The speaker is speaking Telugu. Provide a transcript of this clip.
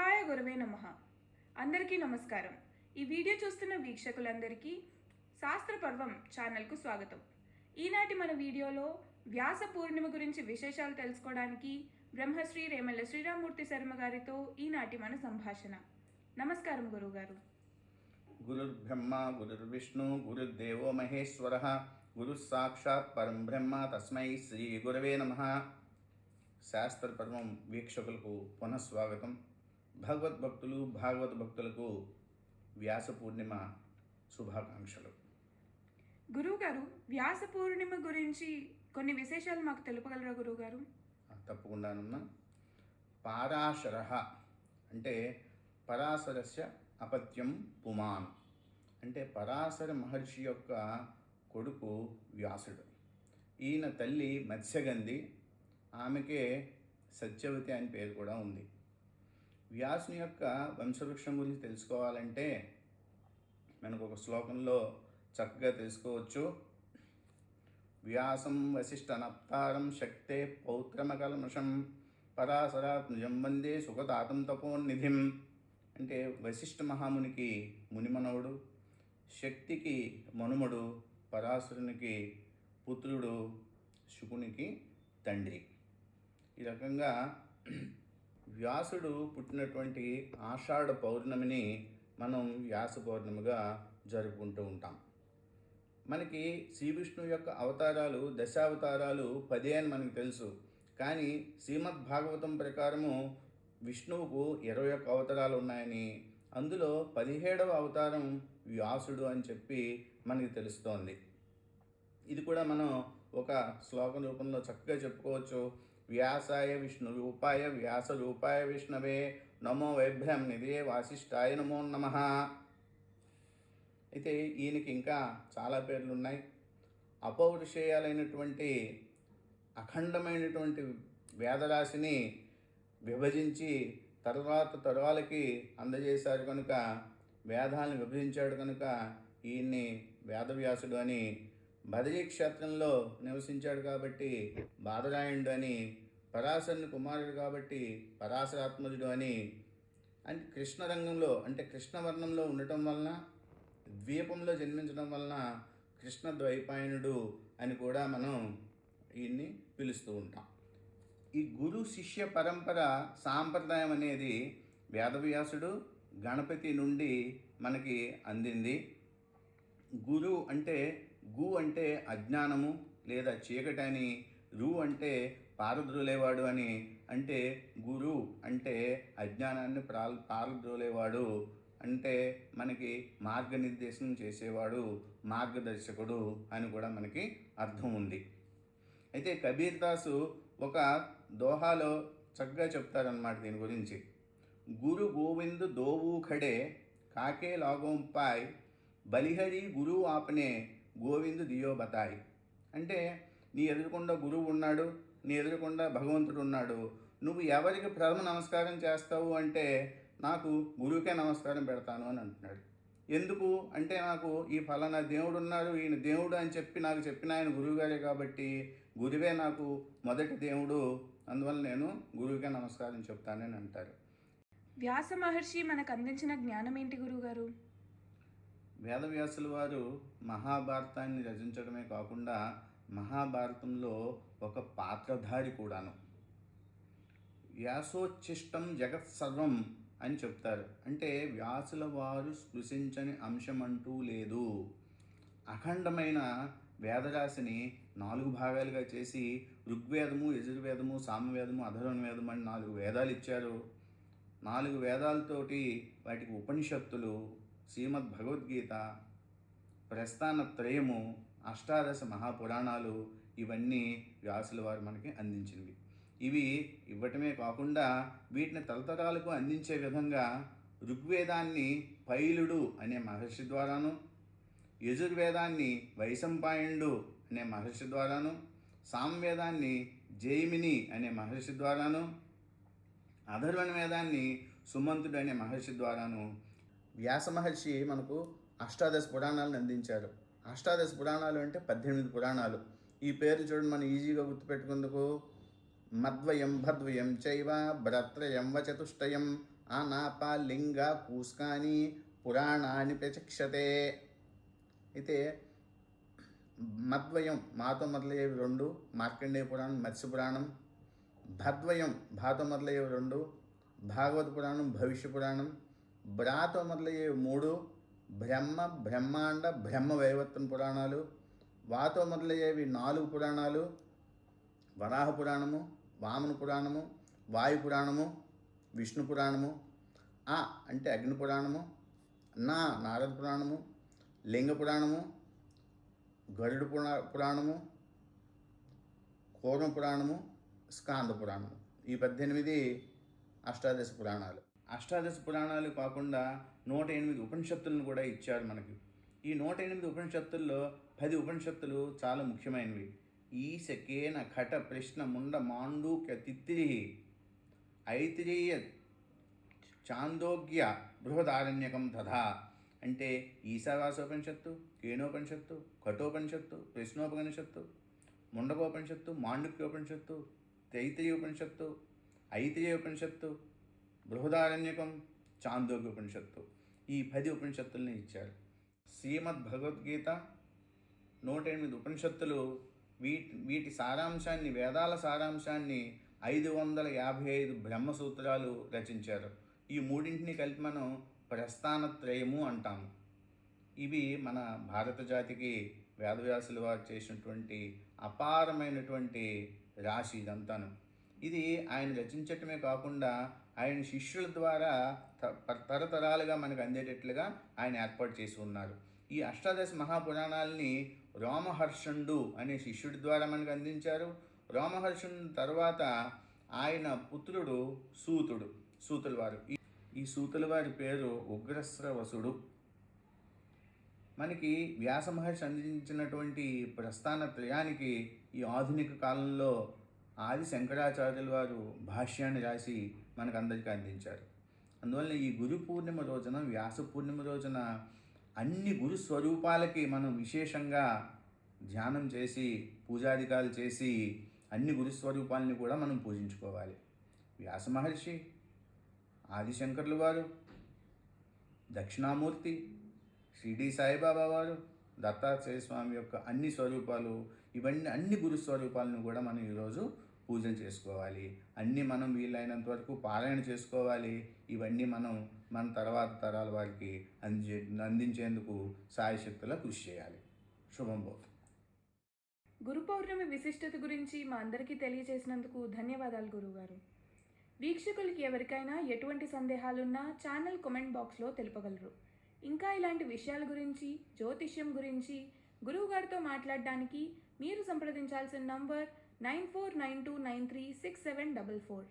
శివాయ గురవే నమ. అందరికీ నమస్కారం. ఈ వీడియో చూస్తున్న వీక్షకులందరికీ శాస్త్ర పర్వం ఛానల్కు స్వాగతం. ఈనాటి మన వీడియోలో వ్యాస పూర్ణిమ గురించి విశేషాలు తెలుసుకోవడానికి బ్రహ్మశ్రీ రేమల్ల శ్రీరామూర్తి శర్మ గారితో ఈనాటి మన సంభాషణ. నమస్కారం గురువుగారు. గురుర్బ్రహ్మ గురుర్విష్ణు గురుర్దేవో మహేశ్వర గురు సాక్షాత్ పరం బ్రహ్మ తస్మై శ్రీ గురవే నమ. శాస్త్రపర్వం వీక్షకులకు పునఃస్వాగతం భగవద్భక్తులు భాగవత భక్తులకు వ్యాస పూర్ణిమ శుభాకాంక్షలు. గురువుగారు వ్యాస పూర్ణిమ గురించి కొన్ని విశేషాలు మాకు తెలుపగలరా గురువుగారు? తప్పకుండానున్న పారాశర అంటే పరాశరస్య అపత్యం పుమాన్. అంటే పరాశర మహర్షి యొక్క కొడుకు వ్యాసుడు. ఈయన తల్లి మత్స్యగంధి. ఆమెకే సత్యవతి అని పేరు కూడా ఉంది. వ్యాసుని యొక్క వంశవృక్షం గురించి తెలుసుకోవాలంటే మనకు ఒక శ్లోకంలో చక్కగా తెలుసుకోవచ్చు. వ్యాసం వశిష్టనప్తారం శక్తే పౌత్రమకల్మషం పరాశరాత్మజం వందే సుఖతాతం తపోన్నిధిం అంటే వశిష్ఠ మహామునికి మునిమనవుడు శక్తికి మనుమడు పరాశరునికి పుత్రుడు శుకునికి తండ్రి. ఈ రకంగా వ్యాసుడు పుట్టినటువంటి ఆషాఢ పౌర్ణమిని మనం వ్యాస పౌర్ణమిగా జరుపుకుంటూ ఉంటాం. మనకి శ్రీ విష్ణు యొక్క అవతారాలు దశావతారాలు పదే అని మనకు తెలుసు. కానీ శ్రీమద్ భాగవతం ప్రకారము విష్ణువుకు ఇరవై ఒక్క అవతారాలు ఉన్నాయని అందులో పదిహేడవ అవతారం వ్యాసుడు అని చెప్పి మనకి తెలుస్తోంది. ఇది కూడా మనం ఒక శ్లోకం రూపంలో చక్కగా చెప్పుకోవచ్చు. వ్యాసాయ విష్ణు రూపాయ వ్యాస రూపాయ విష్ణవే నమో వైభ్రం నిధే వాసిష్ఠాయ నమో నమః. అయితే ఈయనకి ఇంకా చాలా పేర్లు ఉన్నాయి అపౌరుషేయాలైనటువంటి అఖండమైనటువంటి వేదరాశిని విభజించి తర్వాత తరాలకి అందజేశాడు కనుక వేదాలను విభజించాడు కనుక ఈయన్ని వేదవ్యాసుడు అని బదరీ క్షేత్రంలో నివసించాడు కాబట్టి బాధరాయుడు అని పరాశరుని కుమారుడు కాబట్టి పరాశరాత్మజుడు అని అంటే కృష్ణ రంగంలో అంటే కృష్ణవర్ణంలో ఉండటం వలన ద్వీపంలో జన్మించడం వలన కృష్ణ ద్వైపాయనుడు అని కూడా మనం ఈయన్ని పిలుస్తూ ఉంటాం. ఈ గురు శిష్య పరంపర సాంప్రదాయం అనేది వేదవ్యాసుడు గణపతి నుండి మనకి అందింది. గురు అంటే గు అంటే అజ్ఞానము లేదా చీకటి అని రు అంటే పారద్రోలేవాడు అని అంటే గురు అంటే అజ్ఞానాన్ని ప్రా పారద్రోలేవాడు అంటే మనకి మార్గనిర్దేశం చేసేవాడు మార్గదర్శకుడు అని కూడా మనకి అర్థం ఉంది. అయితే కబీర్ దాసు ఒక దోహాలో చక్కగా చెప్తారనమాట దీని గురించి. గురు గోవింద్ దోవు ఖడే కాకే లాగోంపాయ్ బలిహరి గురువు ఆపనే గోవిందు దియో బతాయి అంటే నీ ఎదురుకుండా గురువు ఉన్నాడు నీ ఎదురుకుండా భగవంతుడు ఉన్నాడు. నువ్వు ఎవరికి ప్రథమ నమస్కారం చేస్తావు అంటే నాకు గురువుకే నమస్కారం పెడతాను అని అంటున్నాడు. ఎందుకు? అంటే నాకు ఈ ఫలానా దేవుడు ఉన్నారు ఈయన దేవుడు అని చెప్పి నాకు చెప్పిన ఆయన గురువుగారే కాబట్టి గురువే నాకు మొదటి దేవుడు అందువల్ల నేను గురువుకే నమస్కారం చెప్తానని అంటారు. వ్యాస మహర్షి మనకు అందించిన జ్ఞానం ఏంటి గురువుగారు? వేదవ్యాసుల వారు మహాభారతాన్ని రచించడమే కాకుండా మహాభారతంలో ఒక పాత్రధారి కూడాను. వ్యాసోచ్ఛిష్టం జగత్ సర్వం అని చెప్తారు. అంటే వ్యాసుల వారు స్పృశించని అంశం అంటూ లేదు. అఖండమైన వేదరాశిని నాలుగు భాగాలుగా చేసి ఋగ్వేదము యజుర్వేదము సామవేదము అధర్వణ వేదం అని నాలుగు వేదాలు ఇచ్చారు. నాలుగు వేదాలతోటి వాటికి ఉపనిషత్తులు శ్రీమద్ భగవద్గీత ప్రస్థాన త్రయము అష్టాదశ మహాపురాణాలు ఇవన్నీ వ్యాసుల వారు మనకి అందించినవి. ఇవి ఇవ్వటమే కాకుండా వీటిని తరతరాలకు అందించే విధంగా ఋగ్వేదాన్ని పైలుడు అనే మహర్షి ద్వారాను యజుర్వేదాన్ని వైశంపాయనుడు అనే మహర్షి ద్వారాను సామవేదాన్ని జైమిని అనే మహర్షి ద్వారాను అధర్వణ వేదాన్ని సుమంతుడు అనే మహర్షి ద్వారాను వ్యాస మహర్షి మనకు అష్టాదశ పురాణాలను అందించారు. అష్టాదశ పురాణాలు అంటే పద్దెనిమిది పురాణాలు. ఈ పేరు చూడండి మనం ఈజీగా గుర్తుపెట్టుకుందుకు. మద్వయం భద్వయం చైవ భ్రత్రయం వ చతుష్టయం ఆనాప లింగ కూస్కాని పురాణాన్ని ప్రచక్షతే. అయితే మద్వయం మాతో మొదలయ్యేవి రెండు మార్కండేయ పురాణం మత్స్య పురాణం. భద్వయం భాతో మొదలయ్యేవి రెండు భాగవత పురాణం భవిష్య పురాణం. బ్రాతో మొదలయ్యేవి మూడు బ్రహ్మ బ్రహ్మాండ బ్రహ్మ వైవర్తన పురాణాలు వాతో మొదలయ్యేవి నాలుగు పురాణాలు వరాహ పురాణము వామన పురాణము వాయు పురాణము విష్ణు పురాణము ఆ అంటే అగ్ని పురాణము నా నారద పురాణము లింగ పురాణము గరుడు పురా పురాణము కూర్మ పురాణము స్కాంద పురాణము. ఈ పద్దెనిమిది అష్టాదశ పురాణాలు. అష్టాదశ పురాణాలు కాకుండా నూట ఎనిమిది ఉపనిషత్తులను కూడా ఇచ్చారు మనకి. ఈ నూట ఎనిమిది ఉపనిషత్తుల్లో పది ఉపనిషత్తులు చాలా ముఖ్యమైనవి. ఈశ కేన ఘట ప్రశ్న ముండ మాండూక్య తిత్తిరి ఐతిరేయ చాందోగ్య బృహదారణ్యకం తథా అంటే ఈశావాసోపనిషత్తు కేనోపనిషత్తు కఠోపనిషత్తు ప్రశ్నోపనిషత్తు ముండకోపనిషత్తు మాండుక్యోపనిషత్తు తైత్రీయోపనిషత్తు ఐతిరేయోపనిషత్తు బృహదారణ్యకం చాందోగ్య ఉపనిషత్తు ఈ పది ఉపనిషత్తుల్ని ఇచ్చారు. శ్రీమద్ భగవద్గీత నూట ఎనిమిది ఉపనిషత్తులు వీటి వీటి సారాంశాన్ని వేదాల సారాంశాన్ని ఐదు వందల యాభై ఐదు బ్రహ్మసూత్రాలు రచించారు. ఈ మూడింటిని కలిపి మనం ప్రస్థానత్రయము అంటాము. ఇవి మన భారత జాతికి వేదవ్యాసులు వారు చేసినటువంటి అపారమైనటువంటి రాశి ఇదంతాను. ఇది ఆయన రచించటమే కాకుండా ఆయన శిష్యుల ద్వారా త- తరతరాలుగా మనకు అందేటట్లుగా ఆయన ఏర్పాటు చేసి ఉన్నారు. ఈ అష్టాదశ మహాపురాణాలని రోమహర్షణుడు అనే శిష్యుడి ద్వారా మనకు అందించారు. రోమహర్షణుడి తర్వాత ఆయన పుత్రుడు సూతుడు సూతుల వారు. ఈ- ఈ సూతుల వారి పేరు ఉగ్రశ్రవసుడు మనకి వ్యాస మహర్షి అందించినటువంటి ప్రస్థాన త్రయానికి ఈ ఆధునిక కాలంలో ఆది శంకరాచార్యుల వారు భాష్యాన్ని రాసి మనకు అందరికీ అందించారు. అందువల్ల ఈ గురు పూర్ణిమ రోజున వ్యాస పూర్ణిమ రోజున అన్ని గురు స్వరూపాలకి మనం విశేషంగా ధ్యానం చేసి పూజాధికాలు చేసి అన్ని గురుస్వరూపాలని కూడా మనం పూజించుకోవాలి. వ్యాస మహర్షి ఆదిశంకర్లు వారు దక్షిణామూర్తి షిరిడి సాయిబాబా వారు దత్తాత్రేయ స్వామి యొక్క అన్ని స్వరూపాలు ఇవన్నీ అన్ని గురు స్వరూపాలను కూడా మనం ఈరోజు పూజలు చేసుకోవాలి. అన్నీ మనం వీలైనంత వరకు పారాయణ చేసుకోవాలి. ఇవన్నీ మనం మన తర్వాత తరాల వారికి అందించే అందించేందుకు సాయశక్తులా కృషి చేయాలి. శుభం భవతు. గురు పౌర్ణమి విశిష్టత గురించి మా అందరికీ తెలియజేసినందుకు ధన్యవాదాలు గురువుగారు. వీక్షకులకి ఎవరికైనా ఎటువంటి సందేహాలున్నా ఛానల్ కామెంట్ బాక్స్లో తెలుపగలరు. ఇంకా ఇలాంటి విషయాల గురించి జ్యోతిష్యం గురించి గురువుగారితో మాట్లాడడానికి మీరు సంప్రదించాల్సిన number nine four nine two nine three six seven double four